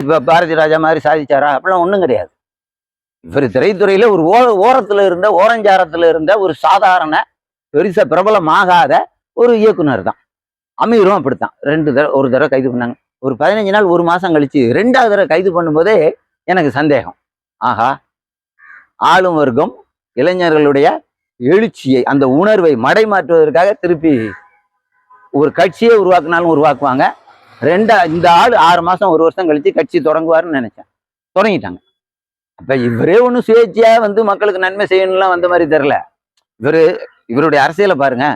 இப்போ பாரதி ராஜா மாதிரி சாதிச்சாரா? அப்படிலாம் ஒன்றும் கிடையாது. இவர் திரைத்துறையில ஒரு ஓர ஓரத்துல இருந்த ஓரஞ்சாரத்துல இருந்த ஒரு சாதாரண பெருசா பிரபலமாகாத ஒரு இயக்குனர் தான். அமீரும் அப்படித்தான். ரெண்டு தடவை ஒரு தடவை கைது பண்ணாங்க. ஒரு பதினஞ்சு நாள் ஒரு மாசம் கழிச்சு ரெண்டாவது தடவை கைது பண்ணும்போதே எனக்கு சந்தேகம். ஆஹா. ஆளும் வர்க்கம் இளைஞர்களுடைய எழுச்சியை அந்த உணர்வை மடைமாற்றுவதற்காக திருப்பி ஒரு கட்சியை உருவாக்குனாலும் உருவாக்குவாங்க. ரெண்டா இந்த ஆள் ஆறு மாதம் ஒரு வருஷம் கழித்து கட்சி தொடங்குவாருன்னு நினைச்சேன். தொடங்கிட்டாங்க. அப்போ இவரே ஒன்றும் சுயேட்சையாக வந்து மக்களுக்கு நன்மை செய்யணும்லாம் வந்த மாதிரி தெரில இவரு இவருடைய அரசியலை பாருங்க.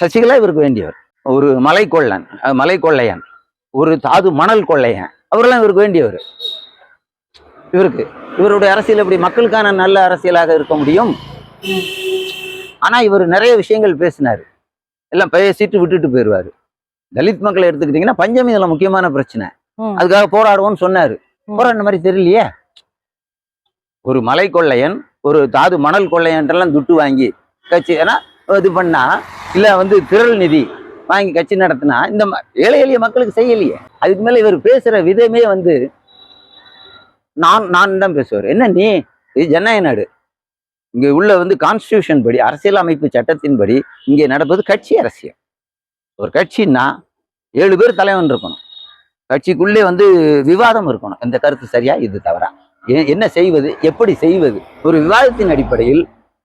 சசிகலா இவருக்கு வேண்டியவர். ஒரு மலை கொள்ளன் மலை கொள்ளையன் ஒரு தாது மணல் கொள்ளையன். அவரெல்லாம் இவருக்கு வேண்டியவர். இவருக்கு இவருடைய அரசியல் எப்படி மக்களுக்கான நல்ல அரசியலாக இருக்க முடியும்? ஆனா இவர் நிறைய விஷயங்கள் பேசினாரு. எல்லாம் பேசிட்டு விட்டுட்டு போயிடுவாரு தலித் மக்களை எடுத்துக்கிட்டீங்கன்னா பஞ்சமி இதுல முக்கியமான பிரச்சனை. அதுக்காக போராடுவோம்னு சொன்னாரு. போராடின மாதிரி தெரியலையே? ஒரு மலை கொள்ளையன் ஒரு தாது மணல் கொள்ளையன்ட்டெல்லாம் துட்டு வாங்கி கட்சி ஏன்னா இது பண்ணா இல்ல வந்து திரள் நிதி வாங்கி கட்சி நடத்தினா இந்த ஏழை எளிய மக்களுக்கு செய்யலையே? அதுக்கு மேல இவர் பேசுற விதமே வந்து நான் நான் தான் பேசுவார். என்ன நீ? இது ஜனநாயக நாடு. இங்க உள்ள வந்து கான்ஸ்டியூஷன் படி அரசியல் அமைப்பு சட்டத்தின்படி இங்கே நடப்பது கட்சி அரசியல். ஒரு கட்சின்னா ஏழு பேர் தலைவன் இருக்கணும். கட்சிக்குள்ளே வந்து விவாதம் இருக்கணும். இந்த கருத்து சரியா இது தவறா? என்ன செய்வது எப்படி செய்வது? ஒரு விவாதத்தின் அடிப்படையில்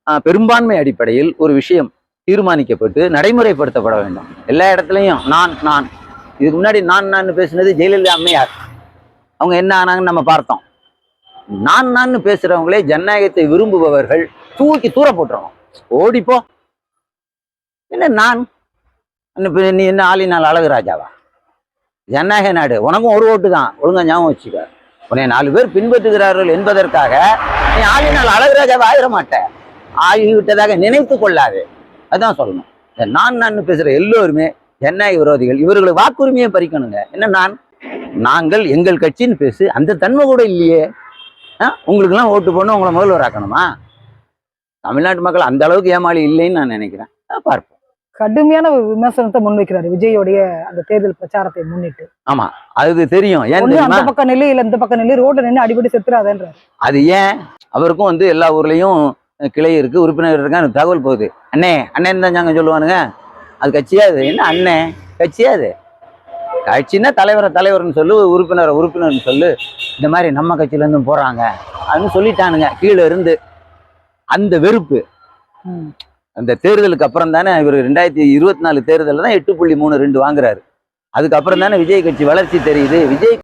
ஆஹ், பெரும்பான்மை அடிப்படையில் ஒரு விஷயம் தீர்மானிக்கப்பட்டு நடைமுறைப்படுத்தப்பட வேண்டும். எல்லா இடத்துலையும் நான் நான். இதுக்கு முன்னாடி நான் நான் பேசினது ஜெயலலிதா அம்மையார். அவங்க என்ன ஆனாங்கன்னு நம்ம பார்த்தோம். நான் நான் பேசுறவங்களே ஜனநாயகத்தை விரும்புபவர்கள் தூக்கி தூர போட்டுருவோம் ஓடிப்போ. என்ன நான்? நீ என்ன ஆளினால் அழகு ராஜாவா? ஜனநாயக நாடு. உனக்கும் ஒரு ஓட்டு தான். ஒழுங்கா ஞாபகம் வச்சுக்க. உன்னை நாலு பேர் பின்பற்றுகிறார்கள் என்பதற்காக நீ ஆளினால் அழகு ராஜாவை ஆயிட மாட்ட. ஆகிவிட்டதாக நினைத்து கொள்ளாது. அதான் சொல்லணும். நான் நான் பேசுற எல்லோருமே ஜனநாயக விரோதிகள். இவர்களுக்கு வாக்குரிமையை பறிக்கணுங்க. என்ன நான்? நாங்கள் எங்கள் கட்சின்னு பேசு அந்த தன்மை கூட இல்லையே. ஆ? உங்களுக்கெல்லாம் ஓட்டு போடணும் உங்களை முதல்வர் ஆக்கணுமா? தமிழ்நாட்டு மக்கள் அந்த அளவுக்கு ஏமாளி இல்லைன்னு நான் நினைக்கிறேன். பார்ப்போம். கடுமையான விமர்சனத்தை முன்வைக்கிறாரு விஜயோடைய அந்த தேர்தல் பிரச்சாரத்தை முன்னிட்டு. ஆமா அது தெரியும். ஏன் அந்த பக்கம் நெல்லு இல்ல இந்த பக்கம் நெல்லு ரோட்ல நின்று அடிபடி செத்துறாதேன்றாரு. அது ஏன்? அவருக்கும் வந்து எல்லா ஊர்லயும் கிளை இருக்கு உறுப்பினர் இருக்கான்னு தகவல் போகுது. அண்ணே அண்ணன் தான் நாங்க சொல்லுவானுங்க. அது கட்சியா அது? என்ன அண்ணே? கட்சியா அது? கட்சின்னா தலைவரை தலைவர்னு சொல்லு உறுப்பினரை உறுப்பினர்னு சொல்லு. இந்த மாதிரி நம்ம கட்சியில இருந்தும் போறாங்க. அப்படின்னு சொல்லிட்டானுங்க. கீழே இருந்து. அந்த வெறுப்பு. அந்த தேர்தலுக்கு அப்புறம் தானே இவர் ரெண்டாயிரத்தி இருபத்தி நாலு தேர்தலில் தான் எட்டு புள்ளி மூணு ரெண்டு வாங்குறாரு. அதுக்கப்புறம் தானே விஜய் கட்சி வளர்ச்சி தெரியுது. விஜய்